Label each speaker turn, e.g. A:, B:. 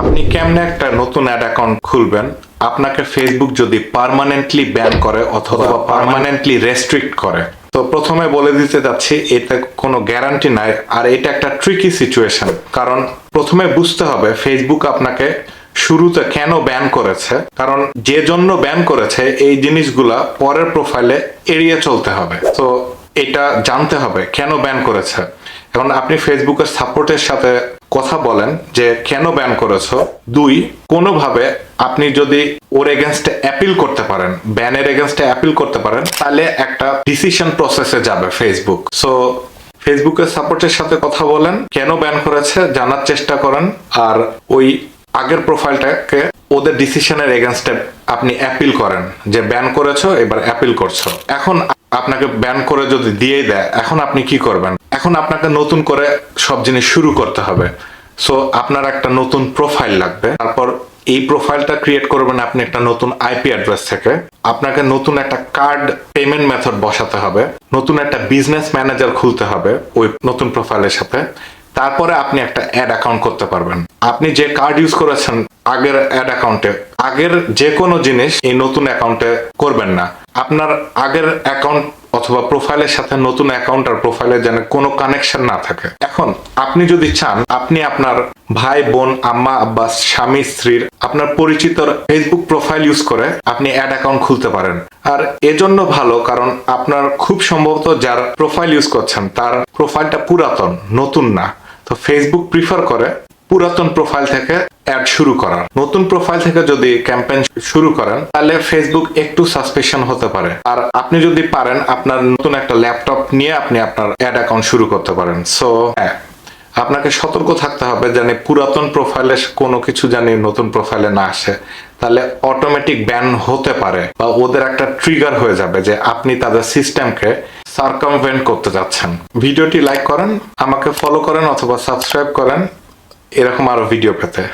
A: আপনি কেমনে একটা নতুন অ্যাড অ্যাকাউন্ট খুলবেন? আপনাকে ফেসবুক যদি পার্মানেন্টলি ব্যান করে অথবা পার্মানেন্টলি রেস্ট্রিক্ট করে। তো প্রথমে বলে দিতে যাচ্ছি এটা কোনো গ্যারান্টি নাই আর এটা একটা ট্রিকি সিচুয়েশন কারণ প্রথমে বুঝতে হবে ফেসবুক আপনাকে শুরুতে কেন ব্যান করেছে কারণ যে জন্য ব্যান করেছে এই জিনিসগুলা পরের প্রোফাইলে এড়িয়ে চলতে হবে। তো এটা জানতে হবে কেন ব্যান করেছে। এখন আপনি ফেসবুকের সাপোর্টের সাথে কথা বলেন যে কেন ব্যান করেছ? দুই, কোনোভাবে আপনি যদি ওর এগেনস্টে অ্যাপিল করতে পারেন ব্যানের এগেনস্টে অ্যাপিল করতে পারেন, তাহলে একটা ডিসিশন প্রসেসে যাবে ফেসবুক সো ফেসবুকের সাপোর্টের সাথে কথা বলেন, কেন ব্যান করেছে জানার চেষ্টা করেন, আর ওই আগের প্রোফাইলটাকে ওদের ডিসিশনের এগেনস্টে আপনি অ্যাপিল করেন যে ব্যান করেছ, এবার অ্যাপিল করছ। এখন আপনাকে ব্যান করে যদি দিয়ে দেয়, এখন আপনি কি করবেন? এখন আপনাকে নতুন করে সব জিনিস শুরু করতে হবে। সো আপনার একটা নতুন প্রোফাইল লাগবে। তারপর এই প্রোফাইলটা ক্রিয়েট করবেন আপনি একটা নতুন আইপি অ্যাড্রেস থেকে। আপনাকে নতুন একটা কার্ড পেমেন্ট মেথড বসাতে হবে। নতুন একটা বিজনেস ম্যানেজার খুলতে হবে ওই নতুন প্রোফাইলের সাথে। তারপরে আপনি একটা অ্যাড অ্যাকাউন্ট করতে পারবেন। আপনি যে কার্ড ইউজ করেছেন আগের অ্যাড অ্যাকাউন্টে আগের যে কোনো জিনিস এই নতুন অ্যাকাউন্টে করবেন না। আপনার আগের অ্যাকাউন্ট অথবা প্রোফাইলের সাথে নতুন অ্যাকাউন্ট আর প্রোফাইলের যেন কোনো কানেকশন না থাকে। এখন আপনি যদি চান, আপনি আপনার ভাই, বোন, আম্মা, আব্বা, স্বামী, স্ত্রীর আপনার পরিচিত ফেসবুক প্রোফাইল ইউজ করে আপনি অ্যাড অ্যাকাউন্ট খুলতে পারেন। আর এজন্য ভালো কারণ আপনার খুব সম্ভবত যার প্রোফাইল ইউজ করছেন, তার প্রোফাইলটা পুরাতন, নতুন না। তো ফেসবুক প্রিফার করে পুরাতন প্রোফাইল থেকে অ্যাড শুরু করার নতুন প্রোফাইল থেকে যদি ক্যাম্পেইন শুরু করেন, তাহলে ফেসবুক একটু সাসপেশন হতে পারে। আর আপনি যদি পারেন, আপনার নতুন একটা ল্যাপটপ নিয়ে আপনি আপনার অ্যাড অ্যাকাউন্ট শুরু করতে পারেন। সো হ্যাঁ আপনাকে সতর্ক থাকতে হবে জানি পুরাতন প্রোফাইলে কোনো কিছু জানি নতুন প্রোফাইলে না আসে। তাহলে অটোমেটিক ব্যান হতে পারে বা ওদের একটা ট্রিগার হয়ে যাবে যে আপনি তাদের সিস্টেমকে সার্কামভেন্ট করতে যাচ্ছেন। ভিডিওটি লাইক করেন, আমাকে ফলো করেন অথবা সাবস্ক্রাইব করেন। এরকম আরও ভিডিও পেতে।